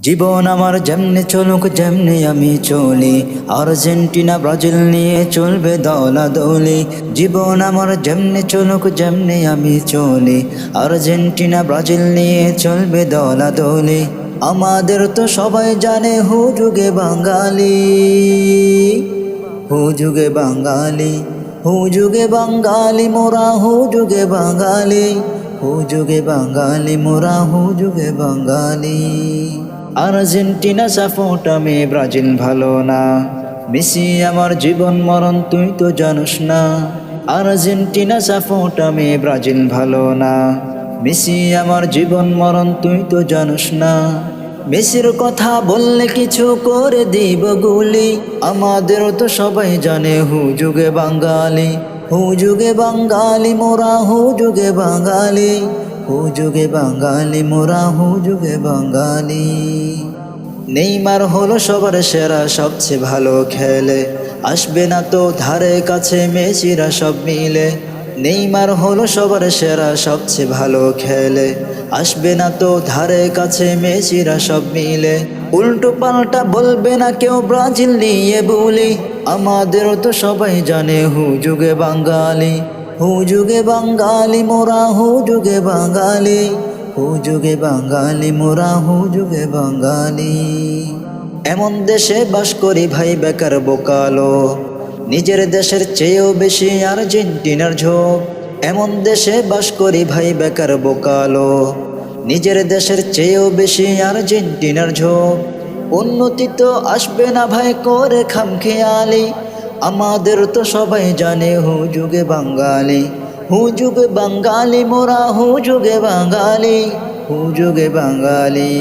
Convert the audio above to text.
জীবন আমার যেমনে চলুক, যেমনি আমি চলি। আর্জেন্টিনা, ব্রাজিল নিয়ে চলবে দলা দৌলি জীবন আমার যেমনে চলুক, যেমনি আমি চলি। আর্জেন্টিনা, ব্রাজিল নিয়ে চলবে দলা দৌলি আমাদের তো সবাই জানে হুজুগে বাঙালি। হুজুগে বাঙালি। হুজুগে বাঙালি মোরা, হু যুগে বাঙালি। হুজুগে বাঙালি মোরা, হু যুগে বাঙালি। আর্জেন্টিনা সাপোর্ট, আমি ব্রাজিল ভালো না। মেসি আমার জীবন মরণ, তুই তো জানোস না। আর্জেন্টিনা সাপোর্ট, আমি ব্রাজিল ভালো না। মেসি আমার জীবন মরণ, তুই তো জানোস না। মেসির কথা বললে কিছু করে দিব গুলি। আমাদেরও তো সবাই জানে হুজুগে বাঙালি। হুজুগে বাঙালি, মোরা হুজুগে বাঙালি। হুজুগে বাঙালি, মোরা হুজুগে বাঙালি। নেইমার হলো সবার সেরা, সবচেয়ে ভালো খেলে। আসবে না তো ধারে কাছে মেসিরা সব মিলে। নেইমার হলো সবার সেরা, সবচেয়ে ভালো খেলে। আসবে না তো ধারে কাছে মেসিরা সব মিলে। উল্টো পাল্টা বলবে না কেউ, ব্রাজিল নিয়ে বলি। আমাদেরও তো সবাই জানে হুজুগে বাঙালি। হুজুগে বাঙালি মোরা হুজুগে বাঙালি। হুজুগে বাঙালি মোরা হুজুগে বাঙালি। এমন দেশে বাস করি ভাই বেকার বোকালো। নিজের দেশের চেয়েও বেশি আর্জেন্টিনার ঝোঁক এমন দেশে বাস করি ভাই বেকার বোকালো। নিজের দেশের চেয়েও বেশি আর্জেন্টিনার ঝোঁক উন্নতি তো আসবে না ভাই, করে খামখেয়ালি আমাদের তো সবাই জানে হুজুগে বাঙালি। হুজুগে বাঙালি মোরা হুজুগে বাঙালি হুজুগে বাঙালি।